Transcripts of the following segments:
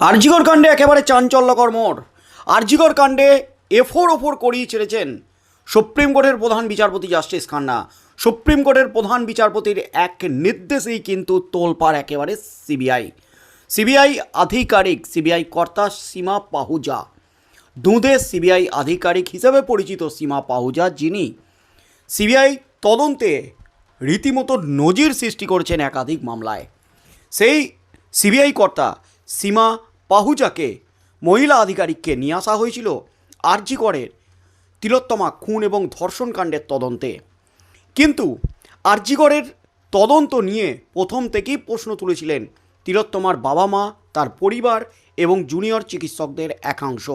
আরজিগর কাণ্ডে একেবারে চাঞ্চল্যকর মোড়। আরজিগর কাণ্ডে এফোর, ওফোর করিয়ে ছেড়েছেন সুপ্রিম কোর্টের প্রধান বিচারপতি জাস্টিস খান্না। সুপ্রিম কোর্টের প্রধান বিচারপতির এক নির্দেশেই কিন্তু তোলপাড় একেবারে সিবিআই। সিবিআই আধিকারিক, সিবিআই কর্তা সীমা পাহুজা। দুঁদে সিবিআই আধিকারিক হিসেবে পরিচিত সীমা পাহুজা, যিনি সিবিআই তদন্তে রীতিমতো নজির সৃষ্টি করেছেন একাধিক মামলায়। সেই সিবিআই কর্তা সীমা পাহুজাকে মহিলা আধিকারিককে নিয়ে আসা হয়েছিল আরজি করের তিলোত্তমা খুন এবং ধর্ষণ কাণ্ডের তদন্তে। কিন্তু আরজিগড়ের তদন্ত নিয়ে প্রথম থেকেই প্রশ্ন তুলেছিলেন তিলোত্তমার বাবা মা, তার পরিবার এবং জুনিয়র চিকিৎসকদের একাংশ।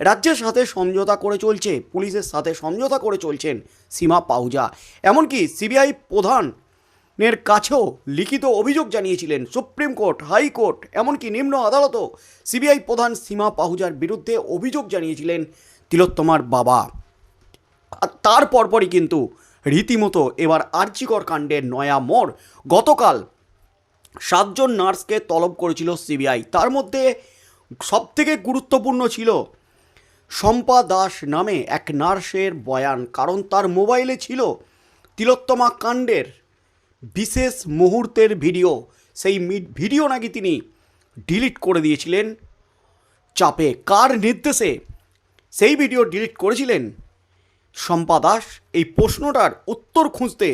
রাজ্যের সাথে সমঝোতা করে চলছে, পুলিশের সাথে সমঝোতা করে চলছেন সীমা পাহুজা। এমনকি সিবিআই প্রধানের কাছেও লিখিত অভিযোগ জানিয়েছিলেন সুপ্রিম কোর্ট হাইকোর্ট এমনকি নিম্ন আদালতও। সিবিআই প্রধান সীমা পাহুজার বিরুদ্ধে অভিযোগ জানিয়েছিলেন তিলোত্তমার বাবা। তার পরপরই কিন্তু রীতিমতো এবার আর্চিকর কাণ্ডের নয়া মোড়। গতকাল সাতজন নার্সকে তলব করেছিল সিবিআই। তার মধ্যে সবথেকে গুরুত্বপূর্ণ ছিল শম্পা দাস নামে এক নার্সের বয়ান। কারণ তার মোবাইলে ছিল তিলোত্তমা কাণ্ডের বিশেষ মুহূর্তের ভিডিও, সেই ভিডিও নাকি তিনি ডিলিট করে দিয়েছিলেন। চাপে কার নির্দেশে সেই ভিডিও ডিলিট করেছিলেন? শম্পা দাস, এই প্রশ্নটার উত্তর খুঁজতে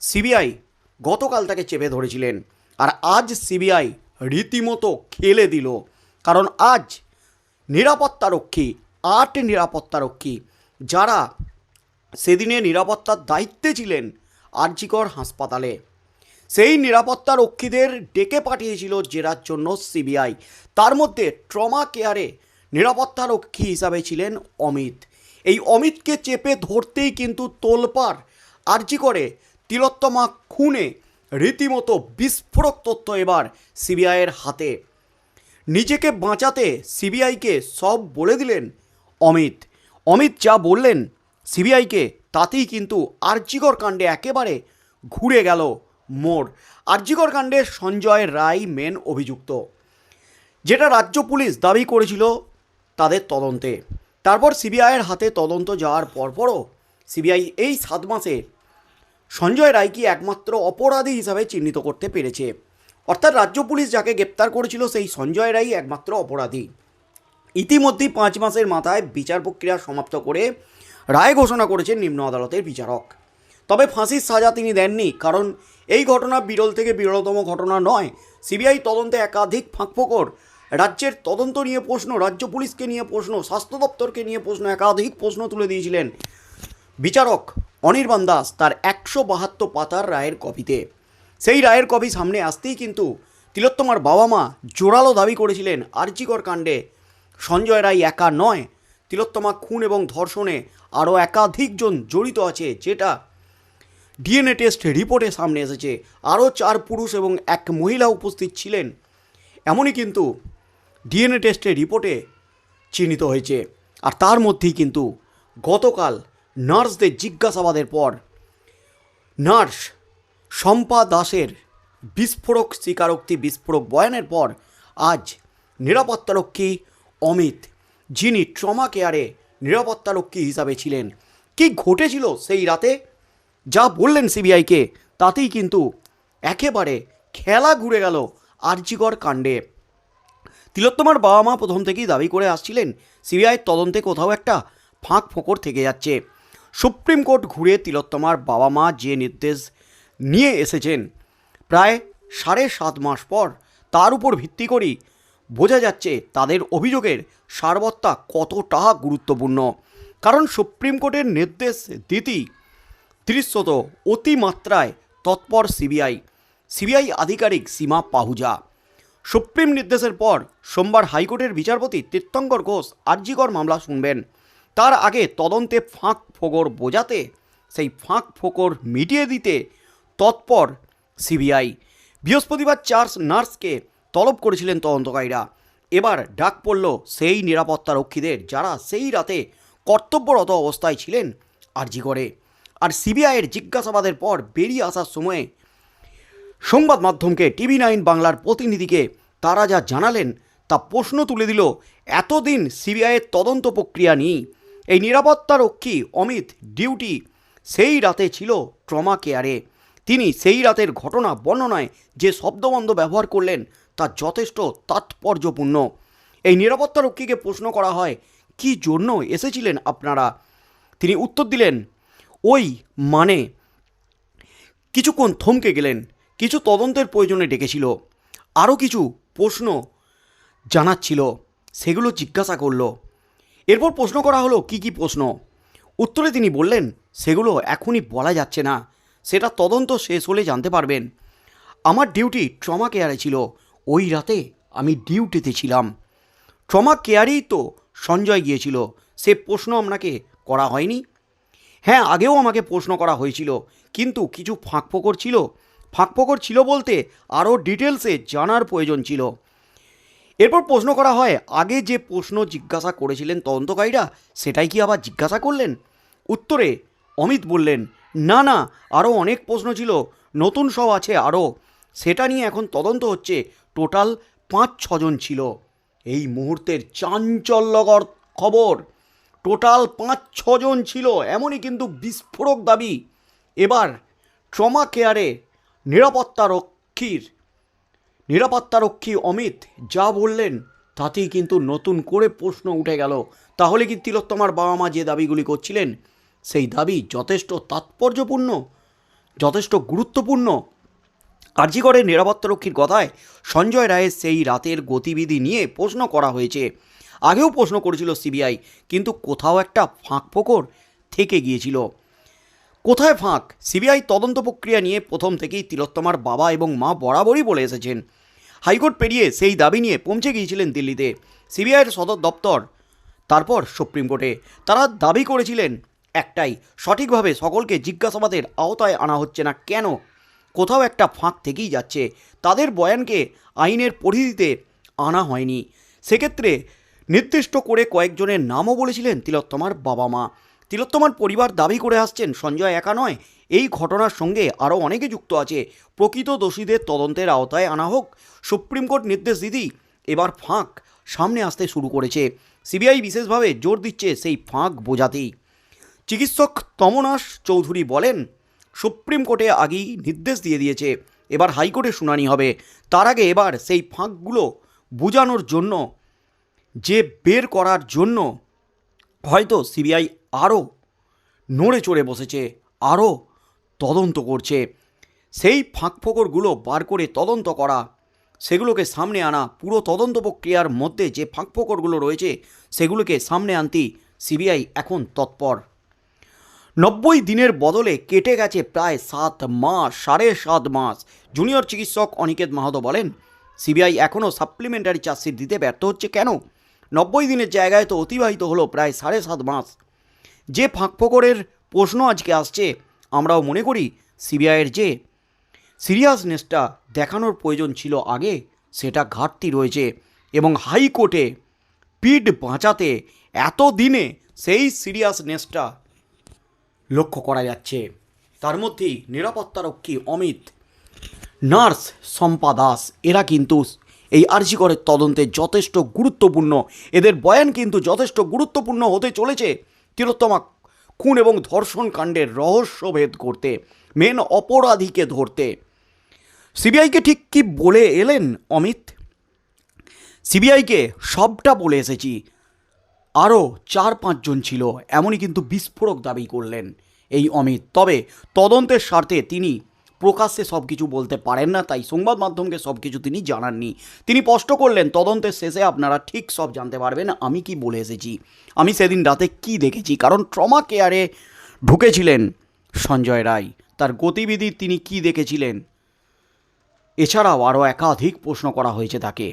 সিবিআই গতকাল তাকে চেপে ধরেছিলেন। আর আজ সিবিআই রীতিমতো খেলে দিল। কারণ আজ নিরাপত্তারক্ষী আট নিরাপত্তারক্ষী যারা সেদিনে নিরাপত্তার দায়িত্বে ছিলেন আরজিকর হাসপাতালে। সেই নিরাপত্তা রক্ষীদের ডেকে পাঠিয়েছিল জেরার জন্য সিবিআই। তার মধ্যে ট্রমা কেয়ারে নিরাপত্তা রক্ষী হিসাবে ছিলেন অমিত। এই অমিতকে চেপে ধরতেই কিন্তু তোলপাড় আরজি করে তিলোত্তমা খুনে। রীতিমতো বিস্ফোরক তথ্য এবার সিবিআইয়ের হাতে। নিজেকে বাঁচাতে সিবিআইকে সব বলে দিলেন অমিত। অমিত যা বললেন সিবিআইকে তাতেই কিন্তু আর্যিকর কাণ্ডে একেবারে ঘুরে গেল। মোড়। আর্যিকর কাণ্ডে সঞ্জয় রায় মেন অভিযুক্ত। যেটা রাজ্য পুলিশ দাবি করেছিল তাদের তদন্তে। তারপর সিবিআইয়ের হাতে তদন্ত যাওয়ার পরপরও সিবিআই এই সাত মাসে সঞ্জয় রায়কে একমাত্র অপরাধী হিসাবে চিহ্নিত করতে পেরেছে। অর্থাৎ রাজ্য পুলিশ যাকে গ্রেপ্তার করেছিল সেই সঞ্জয় রায় একমাত্র অপরাধী। ইতিমধ্যেই পাঁচ মাসের মাথায় বিচার প্রক্রিয়া সমাপ্ত করে রায় ঘোষণা করেছেন নিম্ন আদালতের বিচারক। তবে ফাঁসির সাজা তিনি দেননি, কারণ এই ঘটনা বিরল থেকে বিরলতম ঘটনা নয়। সিবিআই তদন্তে একাধিক ফাঁকফোকর। রাজ্যের তদন্ত নিয়ে প্রশ্ন, রাজ্য পুলিশকে নিয়ে প্রশ্ন, স্বাস্থ্য দপ্তরকে নিয়ে প্রশ্ন, একাধিক প্রশ্ন তুলে দিয়েছিলেন। বিচারক অনির্বাণ দাস তার একশো বাহাত্তর পাতার রায়ের কপিতে। সেই রায়ের কপি সামনে আসতেই কিন্তু তিলোত্তমার বাবা মা জোরালো দাবি করেছিলেন, আর্জিকর কাণ্ডে। সঞ্জয় রায় একা নয়, তিলোত্তমা খুন এবং ধর্ষণে আরও একাধিকজন জড়িত আছে, যেটা ডিএনএ টেস্ট রিপোর্টে সামনে এসেছে। আরও চার পুরুষ এবং এক মহিলা উপস্থিত ছিলেন। এমনই কিন্তু ডিএনএ টেস্টের রিপোর্টে চিহ্নিত হয়েছে। আর তার মধ্যেই কিন্তু গতকাল নার্সদের জিজ্ঞাসাবাদের পর নার্স শম্পা দাসের বিস্ফোরক স্বীকারোক্তি, বিস্ফোরক বয়ানের পর আজ নিরাপত্তারক্ষী অমিত, যিনি ট্রমা কেয়ারে নিরাপত্তারক্ষী হিসাবে ছিলেন। কি ঘটেছিল সেই রাতে? যা বললেন সিবিআইকে, তাতেই কিন্তু একেবারে খেলা ঘুরে গেল আর্জিকর কাণ্ডে। তিলোত্তমার বাবা মা প্রথম থেকেই দাবি করে আসছিলেন সিবিআইয়ের তদন্তে কোথাও একটা ফাঁক ফোকর থেকে যাচ্ছে। সুপ্রিম কোর্ট ঘুরে তিলোত্তমার বাবা মা যে নির্দেশ নিয়ে এসেছেন, প্রায় সাড়ে সাত মাস পর তার উপর ভিত্তি করেই বোঝা যাচ্ছে তাদের অভিযোগের সারবত্তা কতটা গুরুত্বপূর্ণ। কারণ সুপ্রিম কোর্টের নির্দেশ দিতেই দৃশ্যত অতিমাত্রায় তৎপর সিবিআই। সিবিআই আধিকারিক সীমা পাহুজা। সুপ্রিম নির্দেশের পর সোমবার হাইকোর্টের বিচারপতি তীর্থঙ্কর ঘোষ আর্জিকর মামলা শুনবেন। তার আগে তদন্তে ফাঁক ফোকর বোঝাতে, সেই ফাঁক ফোকর মিটিয়ে দিতে তৎপর সিবিআই। বৃহস্পতিবার চার নার্সকে তলব করেছিলেন তদন্তকারীরা। এবার ডাক পড়ল সেই নিরাপত্তা রক্ষীদের যারা সেই রাতে কর্তব্যরত অবস্থায় ছিলেন আরজিগড়ে আর সিবিআইয়ের জিজ্ঞাসাবাদের পর বেরিয়ে আসার সময়ে সংবাদ মাধ্যমকে টিভি নাইন বাংলার প্রতিনিধিকে তারা যা জানালেন তা প্রশ্ন তুলে দিল, এতদিন সিবিআইয়ের তদন্ত প্রক্রিয়া নিয়ে এই নিরাপত্তারক্ষী অমিত ডিউটি সেই রাতে ছিল ট্রমা কেয়ারে। তিনি সেই রাতের ঘটনা বর্ণনায় যে শব্দবন্ধ ব্যবহার করলেন তা যথেষ্ট তাৎপর্যপূর্ণ। এই নিরাপত্তারক্ষীকে প্রশ্ন করা হয়, কি জন্য এসেছিলেন আপনারা? তিনি উত্তর দিলেন ওই মানে কিছুক্ষণ থমকে গেলেন, কিছু তদন্তের প্রয়োজনে ডেকেছিল, আরও কিছু প্রশ্ন জানাচ্ছিল, সেগুলো জিজ্ঞাসা করল। এরপর প্রশ্ন করা হলো, কি কি প্রশ্ন? উত্তরে তিনি বললেন, সেগুলো এখনই বলা যাচ্ছে না, সেটা তদন্ত শেষ হলে জানতে পারবেন। আমার ডিউটি ট্রমা কেয়ারে ছিল, ওই রাতে আমি ডিউটিতে ছিলাম। ট্রমা কেয়ারেই তো সঞ্জয় গিয়েছিল, সে প্রশ্ন আপনাকে করা হয়নি? হ্যাঁ আগেও আমাকে প্রশ্ন করা হয়েছিল, কিন্তু কিছু ফাঁকফোকর ছিল। ফাঁকফোকর ছিল বলতে আরও ডিটেলসে জানার প্রয়োজন ছিল। এরপর প্রশ্ন করা হয়, আগে যে প্রশ্ন জিজ্ঞাসা করেছিলেন তদন্তকারীরা, সেটাই কি আবার জিজ্ঞাসা করলেন? উত্তরে, অমিত বললেন, না না, আরও অনেক প্রশ্ন ছিল, নতুন সব আছে আরও। সেটা নিয়ে এখন তদন্ত হচ্ছে, টোটাল পাঁচ ছজন ছিল। এই মুহূর্তের চাঞ্চল্যকর খবর। টোটাল পাঁচ, ছজন ছিল, এমনই কিন্তু বিস্ফোরক দাবি। এবার ট্রমা কেয়ারে নিরাপত্তারক্ষীর নিরাপত্তারক্ষী অমিত যা বললেন, তাতেই কিন্তু নতুন করে প্রশ্ন উঠে গেল। তাহলে কি তিলোত্তমার বাবা মা যে দাবিগুলি করছিলেন, সেই দাবি যথেষ্ট তাৎপর্যপূর্ণ, যথেষ্ট গুরুত্বপূর্ণ? কার্যকরের নিরাপত্তারক্ষীর কথায় সঞ্জয় রায়ের সেই রাতের গতিবিধি নিয়ে প্রশ্ন করা হয়েছে। আগেও প্রশ্ন করেছিল সিবিআই, কিন্তু কোথাও একটা ফাঁক ফোকর থেকে গিয়েছিল। কোথায় ফাঁক? সিবিআই তদন্ত প্রক্রিয়া নিয়ে প্রথম থেকেই তিলোত্তমার বাবা এবং মা বরাবরই বলে এসেছেন। হাইকোর্ট পেরিয়ে সেই দাবি নিয়ে পৌঁছে গিয়েছিলেন দিল্লিতে। সিবিআইয়ের সদর দপ্তর, তারপর সুপ্রিম কোর্টে। তারা দাবি করেছিলেন, একটাই, সঠিকভাবে সকলকে জিজ্ঞাসাবাদের আওতায় আনা হচ্ছে না কেন? কোথাও একটা ফাঁক থেকেই যাচ্ছে। তাদের বয়ানকে আইনের পরিধিতে আনা হয়নি। সেক্ষেত্রে নির্দিষ্ট করে কয়েকজনের নামও বলেছিলেন তিলোত্তমার বাবা মা। তিলোত্তমার পরিবার দাবি করে আসছেন, সঞ্জয় একা নয়, এই ঘটনার সঙ্গে আরও অনেকে যুক্ত আছে। প্রকৃত দোষীদের তদন্তের আওতায় আনা হোক, সুপ্রিম কোর্ট নির্দেশ দিদি এবার ফাঁক সামনে আসতে শুরু করেছে। সিবিআই বিশেষভাবে জোর দিচ্ছে সেই ফাঁক বোঝাতেই। চিকিৎসক তমনাশ চৌধুরী বলেন, সুপ্রিম কোর্টে আগেই নির্দেশ দিয়ে দিয়েছে, এবার হাইকোর্টে শুনানি হবে। তার আগে এবার সেই ফাঁকগুলো বোঝানোর জন্য যে বের করার জন্য হয়তো সিবিআই আরও নড়ে চড়ে বসেছে, আরও তদন্ত করছে। সেই ফাঁকফোকরগুলো বার করে তদন্ত করা, সেগুলোকে সামনে আনা, পুরো তদন্ত প্রক্রিয়ার মধ্যে যে ফাঁকফোকরগুলো রয়েছে, সেগুলোকে সামনে আনতেই সিবিআই এখন তৎপর। নব্বই দিনের বদলে কেটে গেছে প্রায় সাত মাস, সাড়ে সাত মাস। জুনিয়র চিকিৎসক অনিকেত মাহাতো বলেন, সিবিআই এখনও সাপ্লিমেন্টারি চার্জশিট দিতে ব্যর্থ হচ্ছে কেন? নব্বই দিনের জায়গায় তো অতিবাহিত হলো প্রায় সাড়ে সাত মাস। যে ফাঁকফোকরের প্রশ্ন আজকে আসছে, আমরাও মনে করি সিবিআইয়ের যে সিরিয়াসনেসটা দেখানোর প্রয়োজন ছিল আগে, সেটা ঘাটতি রয়েছে এবং হাইকোর্টে পিঠ বাঁচাতে এত দিনে সেই সিরিয়াসনেসটা লক্ষ্য করা যাচ্ছে। তার মধ্যেই নিরাপত্তারক্ষী অমিত, নার্স শম্পা দাস, এরা কিন্তু এই আর্জিকরের তদন্তে যথেষ্ট গুরুত্বপূর্ণ। এদের বয়ান কিন্তু যথেষ্ট গুরুত্বপূর্ণ হতে চলেছে। তিলোত্তমা খুন এবং ধর্ষণ কাণ্ডের রহস্যভেদ করতে, মেন অপরাধীকে ধরতে। সিবিআইকে ঠিক কি বলে এলেন অমিত? সিবিআইকে সবটা বলে এসেছি। আরও চার পাঁচজন ছিল, এমনই কিন্তু বিস্ফোরক দাবি করলেন এই অমিত। তবে তদন্তের স্বার্থে তিনি প্রকাশ্যে সব কিছু বলতে পারেন না, তাই সংবাদ মাধ্যমকে সব কিছু তিনি জানাননি। তিনি স্পষ্ট করলেন, তদন্তের শেষে আপনারা ঠিক সব জানতে পারবেন, আমি কি বলে এসেছি। আমি সেদিন রাতে কি দেখেছি, কারণ ট্রমা কেয়ারে ঢুকেছিলেন সঞ্জয় রায়। তার গতিবিধি তিনি কি দেখেছিলেন, এছাড়াও আরও একাধিক প্রশ্ন করা হয়েছে তাকে।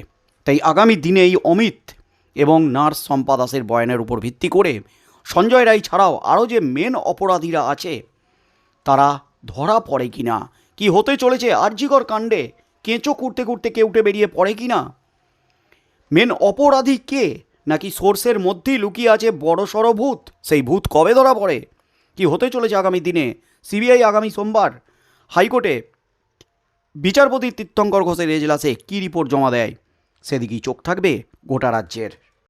তাই আগামী দিনে এই অমিত এবং নার্স শম্পা দাসের বয়ানের উপর ভিত্তি করে সঞ্জয় রায় ছাড়াও আরও যে মেন অপরাধীরা আছে, তারা ধরা পড়ে কি না কি হতে চলেছে আর্যিকর কাণ্ডে? কেঁচো কুড়তে কুড়তে কেউটে বেরিয়ে পড়ে কি না মেন অপরাধী কে? নাকি সোর্সের মধ্যেই লুকিয়ে আছে বড় সড় ভূত? সেই ভূত কবে ধরা পড়ে? কি হতে চলেছে আগামী দিনে? সিবিআই আগামী সোমবার? হাইকোর্টে বিচারপতি তীর্থঙ্কর ঘোষের এজলাসে কী রিপোর্ট জমা দেয়? সেদিকেই চোখ থাকবে গোটা রাজ্যের।